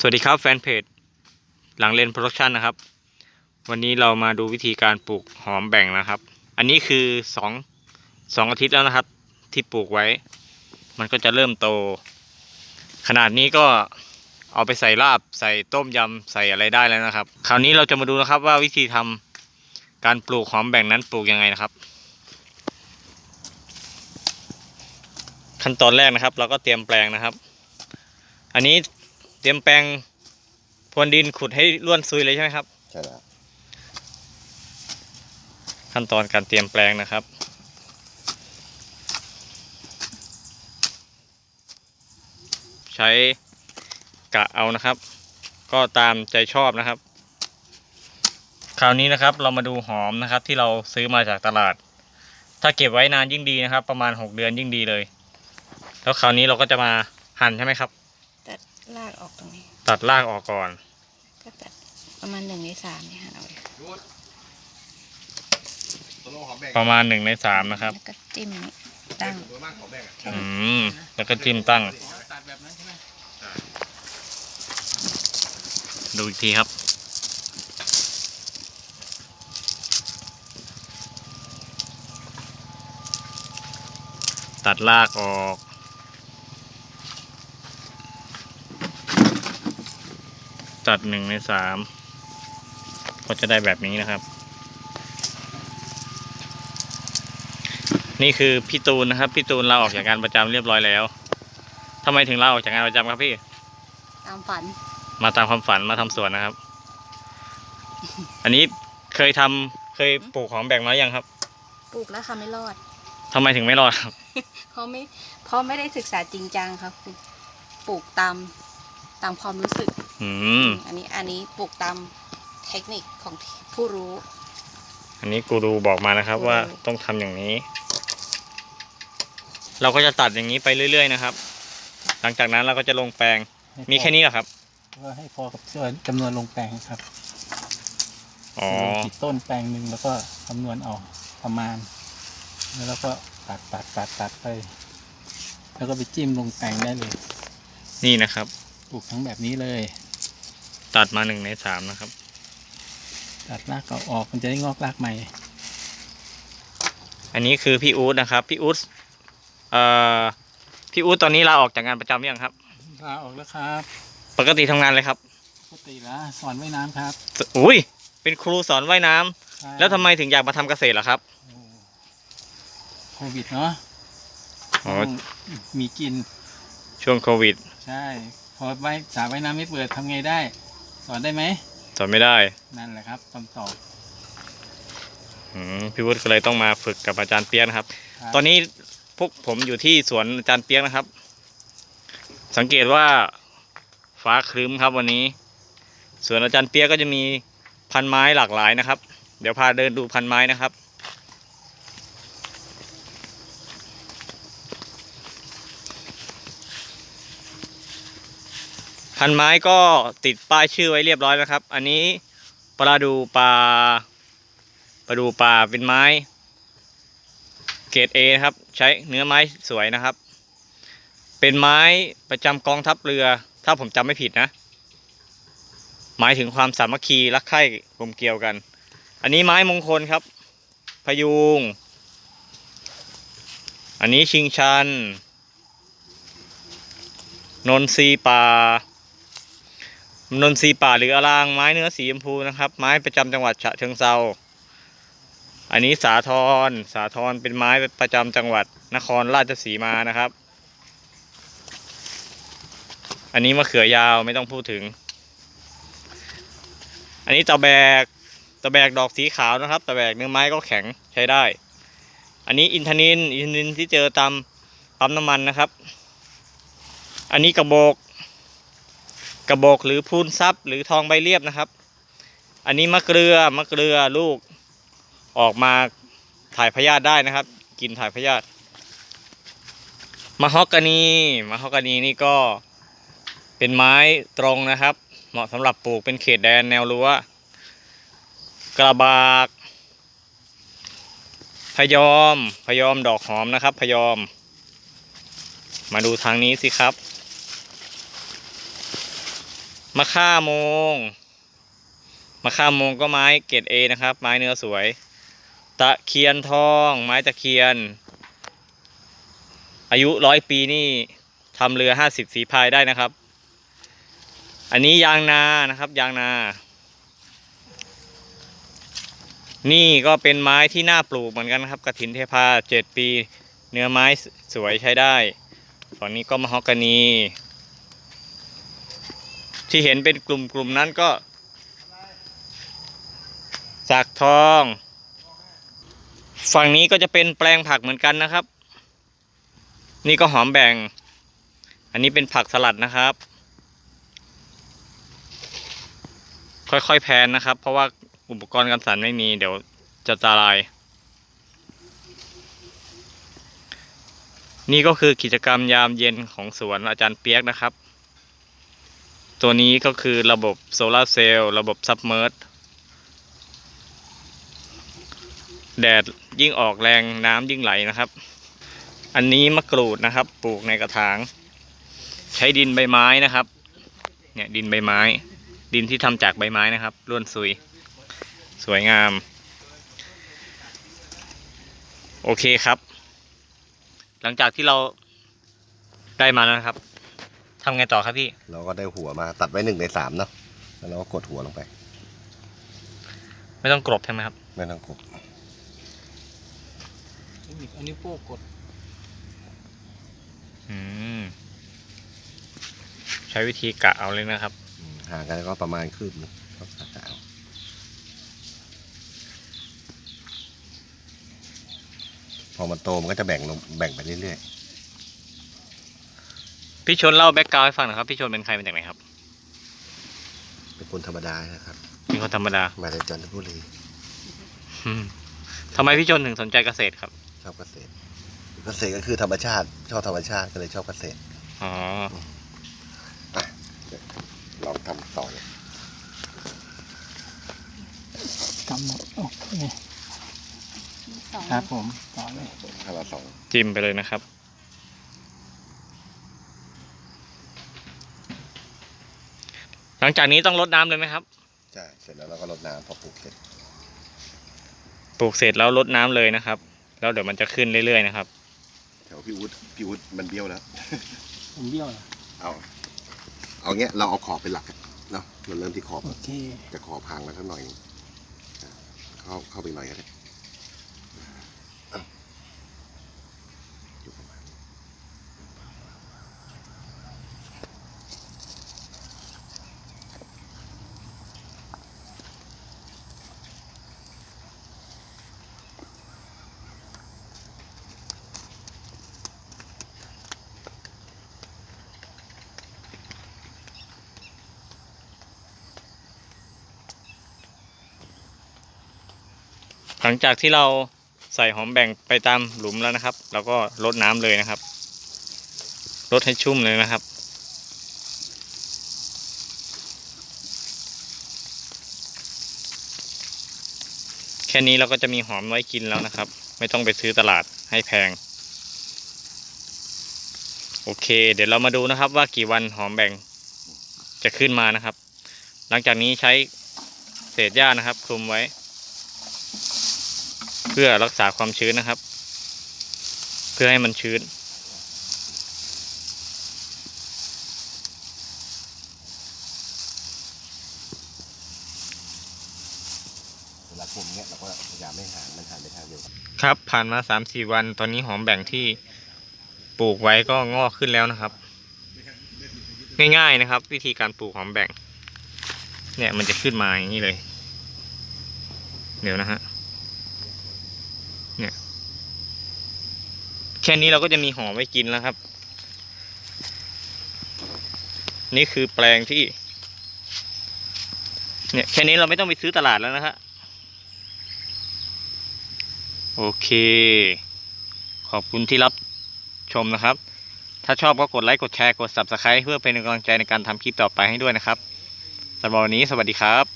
สวัสดีครับแฟนเพจหลังเลนโปรดักชันนะครับ วันนี้เรามาดูวิธีการปลูกหอมแบ่งนะครับ อันนี้คือสองสองอาทิตย์แล้วนะครับ ที่ปลูกไว้ มันก็จะเริ่มโต ขนาดนี้ก็เอาไปใส่ลาบใส่ต้มยำใส่อะไรได้แล้วนะครับ คราวนี้เราจะมาดูนะครับว่าวิธีทำการปลูกหอมแบ่งนั้นปลูกยังไงนะครับ ขั้นตอนแรกนะครับ เราก็เตรียมแปลงนะครับ อันนี้ รียมแปลงพรวนดินขุดให้ล้วนซุยเลยใช่ไหมครับ ใช่แล้วขั้นตอนการเตรียมแปลงนะครับ ใช้กะเอานะครับ ก็ตามใจชอบนะครับ คราวนี้นะครับเรามาดูหอมนะครับ ที่เราซื้อมาจากตลาด ถ้าเก็บไว้นานยิ่งดีนะครับ ประมาณหกเดือนยิ่งดีเลย แล้วคราวนี้เราก็จะมาหั่นใช่ไหมครับ ตัดรากออกตรงนี้ ตัดรากออกก่อน ก็ตัดประมาณหนึ่งในสามนี่ค่ะเอาเลยตัวลงหอมแบ่งประมาณหนึ่งในสามนะครับ แล้วก็จิ้มนี่ตั้งตัวมากหอมแบ่งอะแค่อืนี้ม แล้วก็จิ้มตั้ง ตัดแบบนั้นใช่ไหมดูอีกทีครับ ตัดรากออก ตัดหนึ่งในสามก็จะได้แบบนี้นะครับ นี่คือพี่ตูนนะครับ พี่ตูนลาออกจากงานประจำเรียบร้อยแล้วทำไมถึงลาออกจากงานประจำครับพี่ ตามฝัน มาตามความฝันมาทำสวนนะครับ อันนี้เคยทำเคยปลูกหอมแบ่งมายังครับปลูกแล้วค่ะไม่รอดทำไมถึงไม่รอดครับ เพราะไม่เพราะไม่ได้ศึกษาจริงจังครับคือปลูกตามตามความรู้สึก อืม อันนี้อันนี้ปลูกตามเทคนิคของผู้รู้ อันนี้กูรูบอกมานะครับกูรูว่าต้องทำอย่างนี้ เราก็จะตัดอย่างนี้ไปเรื่อย ๆ นะครับ หลังจากนั้นเราก็จะลงแปลง มีแค่นี้เหรอครับก็ให้พอกับส่วนจำนวนลงแปลงครับอ๋อลงกี่ต้นแปลงหนึ่งแล้วก็คำนวณเอาประมาณ แล้วเราก็ตัดตัดตัดตัดไป แล้วก็ไปจิ้มลงแปลงได้เลย นี่นะครับ ปลูกทั้งแบบนี้เลย ตัดมาหนึ่งในสามนะครับ ตัดรากเก่าออกมันจะได้งอกรากใหม่ อันนี้คือพี่อู๊ดนะครับ พี่อู๊ดเอ่อพี่อู๊ดตอนนี้ลาออกจากงานประจำหรือยังครับ ลาออกแล้วครับ ปกติทำงานเลยครับ ปกติแล้วสอนว่ายน้ำครับอุ้ยเป็นครูสอนว่ายน้ำใช่แล้วทำไมถึงอยากมาทำเกษตรล่ะครับโอ้โควิดเนาะอ๋อต้องมีกิน ช่วงโควิด ใช่ พอว่ายสระว่ายน้ำไม่เปิดทำไงได้ สอนได้ไหมสอนไม่ได้ นั่นแหละครับคำตอบอืมพี่วุฒิก็เลยต้องมาฝึกกับอาจารย์เปียกนะครับ ครับตอนนี้พวกผมอยู่ที่สวนอาจารย์เปียกนะครับ สังเกตว่าฟ้าครึ้มครับวันนี้สวนอาจารย์เปียกก็จะมีพันไม้หลากหลายนะครับ เดี๋ยวพาเดินดูพันไม้นะครับ พันไม้ก็ติดป้ายชื่อไว้เรียบร้อยแล้วครับ อันนี้ปลาดูปลาปลาดูปลาเป็นไม้ เกรดเอนะครับ ใช้เนื้อไม้สวยนะครับ เป็นไม้ประจำกองทัพเรือ ถ้าผมจำไม่ผิดนะ หมายถึงความสามัคคีรักใคร่กลมเกลียวกัน อันนี้ไม้มงคลครับ พยุง อันนี้ชิงชัน นนทรีป่า นนทรีป่าหรืออารางไม้เนื้อสีชมพูนะครับ ไม้ประจำจังหวัดฉะเชิงเซาอันนี้สาทรสาทรเป็นไม้ประจำจังหวัดนครราชสีมานะครับ อันนี้มะเขือยาวไม่ต้องพูดถึง อันนี้ตะแบกตะแบกดอกสีขาวนะครับตะแบกเนื้อไม้ก็แข็งใช้ได้ อันนี้อินทนินอินทนินที่เจอตามปั๊มน้ำมันนะครับ อันนี้กระบอก กระบอกหรือพูนซับหรือทองใบเรียบนะครับ อันนี้มะเกลือมะเกลือลูกออกมาถ่ายพยาธิได้นะครับ กินถ่ายพยาธิมะฮอกกานีมะฮอกกานีนี่ก็เป็นไม้ตรงนะครับ เหมาะสำหรับปลูกเป็นเขตแดนแนวรั้วกระบากพยอมพยอมดอกหอมนะครับ พยอม มาดูทางนี้สิครับ มะค่าโมงมะค่าโมงก็ไม้เกรดเอนะครับ ไม้เนื้อสวย ตะเคียนทอง ไม้ตะเคียน อายุร้อยปีนี่ทำเรือห้าสิบฝีพายได้นะครับ อันนี้ยางนานะครับ ยางนา นี่ก็เป็นไม้ที่น่าปลูกเหมือนกันครับกระถินเทพาเจ็ดปี เนื้อไม้สวยใช้ได้ฝั่งนี้ก็มะฮอกกานี ที่เห็นเป็นกลุ่มๆนั้นก็สักทอง ฝั่งนี้ก็จะเป็นแปลงผักเหมือนกันนะครับ นี่ก็หอมแบ่ง อันนี้เป็นผักสลัดนะครับ ค่อยๆแพนนะครับ เพราะว่าอุปกรณ์กันสันไม่มีเดี๋ยวจะตาลาย นี่ก็คือกิจกรรมยามเย็นของสวนอาจารย์เปียกนะครับ ตัวนี้ก็คือระบบโซลาร์เซลล์ระบบซับเมอร์แดดยิ่งออกแรงน้ำยิ่งไหลนะครับ อันนี้มะกรูดนะครับ ปลูกในกระถาง ใช้ดินใบไม้นะครับ เนี่ยดินใบไม้ ดินที่ทำจากใบไม้นะครับร่วนซุย สวยงาม โอเคครับ หลังจากที่เราได้มาแล้วนะครับ ทำไงต่อครับพี่ เราก็ได้หัวมาตัดไว้หนึ่งในสามเนาะแล้วเราก็กดหัวลงไป ไม่ต้องกรบใช่ไหมครับ ไม่ต้องกดเทคนิคอันนี้โป้กดอืมใช้วิธีกะเอาเลยนะครับอืมห่างกันก็ประมาณคืบหนึงก็ตัดเอาพอมันโตมันก็จะแบ่งลงแบ่งไปเรื่อย พี่ชนเล่าแบ็กกราวให้ฟังหน่อยครับพี่ชนเป็นใครมาจากไหนครับๆเป็นคนธรรมดานะครับ เป็นคนธรรมดามาจากจันทบุรีอืมทำไมพี่ชนถึงสนใจเกษตรครับ ชอบเกษตร เกษตรก็คือธรรมชาติ ชอบธรรมชาติก็เลยชอบเกษตรอ๋อลองทำต่อเลยกำหนดโอเคสองครับผมต่อเลยถ้าเราสอง จิ้มไปเลยนะครับ หลังจากนี้ต้องรดน้ำเลยไหมครับ ใช่เสร็จแล้วเราก็รดน้ำพอปลูกเสร็จปลูกเสร็จแล้วรดน้ำเลยนะครับ แล้วเดี๋ยวมันจะขึ้นเรื่อยๆนะครับ แถวพี่วุฒิพี่วุฒิมันเบี้ยวแล้ว ผมเบี้ยวเหรอเอาเอาเงี้ยเราเอาขอบเป็นหลักอะเนาะมันเริ่มที่ขอบโอเค จะขอบพังแล้วสักหน่อยหนึ่งอะเข้าเข้าไปหน่อยก็ได้เอาอยู่ประมาณนี้ หลังจากที่เราใส่หอมแบ่งไปตามหลุมแล้วนะครับ เราก็รดน้ำเลยนะครับรดให้ชุ่มเลยนะครับ แค่นี้เราก็จะมีหอมไว้กินแล้วนะครับ ไม่ต้องไปซื้อตลาดให้แพง โอเค เดี๋ยวเรามาดูนะครับว่ากี่วันหอมแบ่งจะขึ้นมานะครับ หลังจากนี้ใช้เศษหญ้านะครับคลุมไว้ พื่อรักษาความชื้นนะครับ เพื่อให้มันชื้น เวลาคุมเงี้ยเราก็พยายามไม่ห่างมันห่างไปทางเดียวกันครับ ผ่านมาสามสี่วันตอนนี้หอมแบ่งที่ปลูกไว้ก็งอกขึ้นแล้วนะครับ ง่ายๆนะครับ วิธีการปลูกหอมแบ่ง เนี่ยมันจะขึ้นมาอย่างนี้เลย เดี๋ยวนะฮะ เนี่ย แค่นี้เราก็จะมีหอมไว้กินแล้วครับ นี่คือแปลงที่ เนี่ยแค่นี้เราไม่ต้องไปซื้อตลาดแล้วนะฮะโอเค ขอบคุณที่รับชมนะครับ ถ้าชอบก็กดไลค์ กดแชร์ กด Subscribe เพื่อเป็นกำลังใจในการทำคลิปต่อไปให้ด้วยนะครับสำหรับวันนี้สวัสดีครับ